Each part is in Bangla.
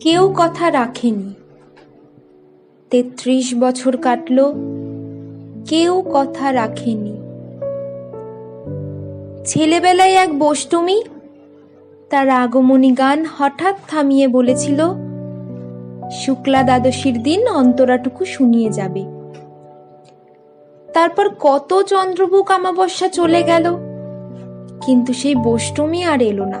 কেউ কথা রাখেনি। তেত্রিশ বছর কাটলো, কেউ কথা রাখেনি। ছেলেবেলায় এক বষ্টমী তার আগমনী গান হঠাৎ থামিয়ে বলেছিল, শুক্লা দ্বাদশীর দিন অন্তরাটুকু শুনিয়ে যাবে। তারপর কত চন্দ্রবুক আমাবস্যা চলে গেল, কিন্তু সেই বষ্টমী আর এলো না।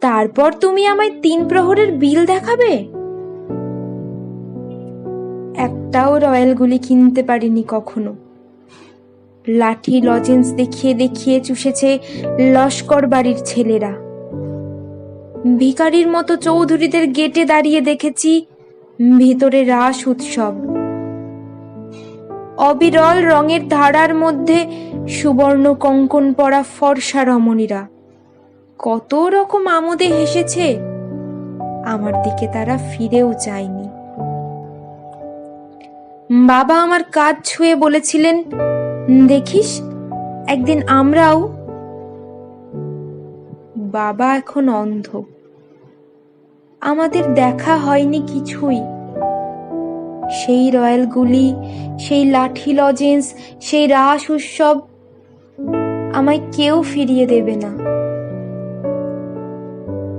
তারপর তুমি আমায় তিন প্রহরের বিল দেখাবে? একটাও রয়্যালগুলি কিনতে পারিনি কখনো। লাঠি, লজেন্স দেখিয়ে দেখিয়ে চুষেছে লস্কর বাড়ির ছেলেরা। ভিকারির মতো চৌধুরীদের গেটে দাঁড়িয়ে দেখেছি ভেতরে রাস উৎসব। অবিরল রঙের ধারার মধ্যে সুবর্ণ কঙ্কন পরা ফর্সা রমণীরা। কত রকম আমোদে হেসেছে। আমার দিকে তারা ফিরেও চায়নি বাবা আমার কাজ ছুঁয়ে বলেছিলেন, দেখিস, একদিন আমরাও বাবা এখন অন্ধ। আমাদের দেখা হয়নি কিছুই। সেই রয়্যাল গুলি, সেই লাঠি লজেন্স, সেই রাস উৎসব আমায় কেউ ফিরিয়ে দেবে না।